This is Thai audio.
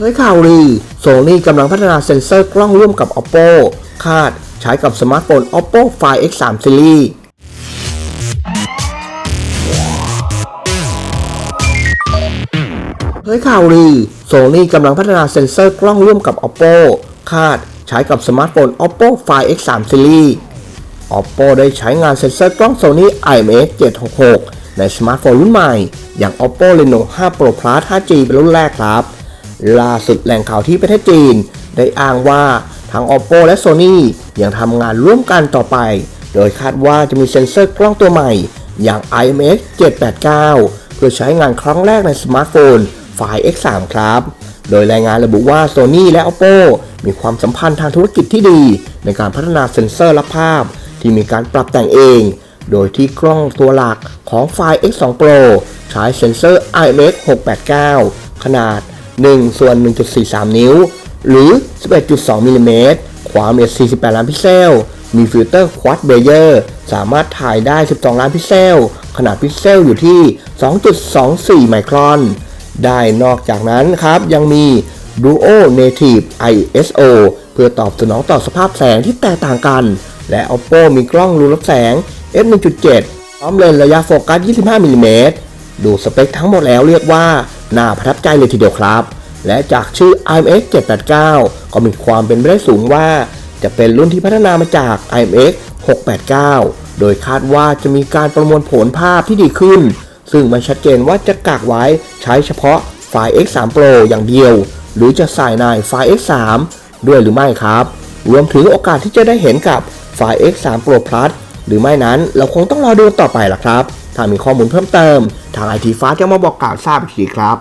เผยข่าวลือโซนี่กำลังพัฒนาเซ็นเซอร์กล้องร่วมกับ Oppo คาดใช้กับสมาร์ทโฟน Oppo Find X3 Series เผยข่าวลือโซนี่กำลังพัฒนาเซ็นเซอร์กล้องร่วมกับ Oppo คาดใช้กับสมาร์ทโฟน Oppo Find X3 Series Oppo ได้ใช้งานเซ็นเซอร์กล้อง Sony IMX 766 ในสมาร์ทโฟนรุ่นใหม่ อย่าง Oppo Reno 5 Pro Plus 5G เป็นรุ่นแรกครับ ล่าสุดแหล่งข่าวที่ประเทศจีน ได้อ้างว่าทั้ง Oppo และ Sony ยังทำงานร่วมกันต่อไป โดยคาดว่าจะมีเซ็นเซอร์กล้องตัวใหม่ อย่าง IMX 789 เพื่อใช้งานครั้งแรกในสมาร์ทโฟน Find X3 ครับ โดยรายงานระบุว่า Sony และ Oppo มีความสัมพันธ์ทางธุรกิจที่ดี ในการพัฒนาเซ็นเซอร์และภาพ ที่มีการปรับแต่งเอง โดยที่กล้องตัวหลักของ Find X2 Pro ใช้เซ็นเซอร์ IMX 689 ขนาด 1ส่วน 1.43 นิ้ว หรือ 11.2มิลลิเมตรความละเอียด 48 ล้านพิกเซล มีฟิลเตอร์ควอ d เบเยอร์ สามารถถ่ายได้ 12 ล้านพิกเซล ขนาดพิกเซลอยู่ที่ 2.24 ไมครอน ได้นอกจากนั้นครับยังมี Duo Native ISO เพื่อตอบสนองต่อสภาพแสงที่แตกต่างกัน และ Oppo มีกล้องรูรับแสง f1.7 พร้อมเลนส์ระยะโฟกัส 25 มิลลิเมตร ดูสเปคทั้งหมดแล้วเรียกว่า น่าประทับใจเลยทีเดียวครับ และจากชื่อ IMX 789 ก็มีความเป็นไปได้สูงว่า จะเป็นรุ่นที่พัฒนามาจาก IMX 689 โดยคาดว่าจะมีการประมวลผลภาพที่ดีขึ้น ซึ่งมันชัดเจนว่าจะกักไว้ใช้เฉพาะไฟล์ X3 Pro อย่างเดียว หรือจะใส่ในไฟล์ X3 ด้วยหรือไม่ครับ รวมถึงโอกาสที่จะได้เห็นกับไฟล์ X3 Pro Plus หรือไม่นั้นเราคงต้องรอดูต่อไปล่ะครับ ถ้ามีข้อมูลเพิ่มเติม ทางไอทีฟ้าจะมาบอกกล่าวทราบอีกทีครับ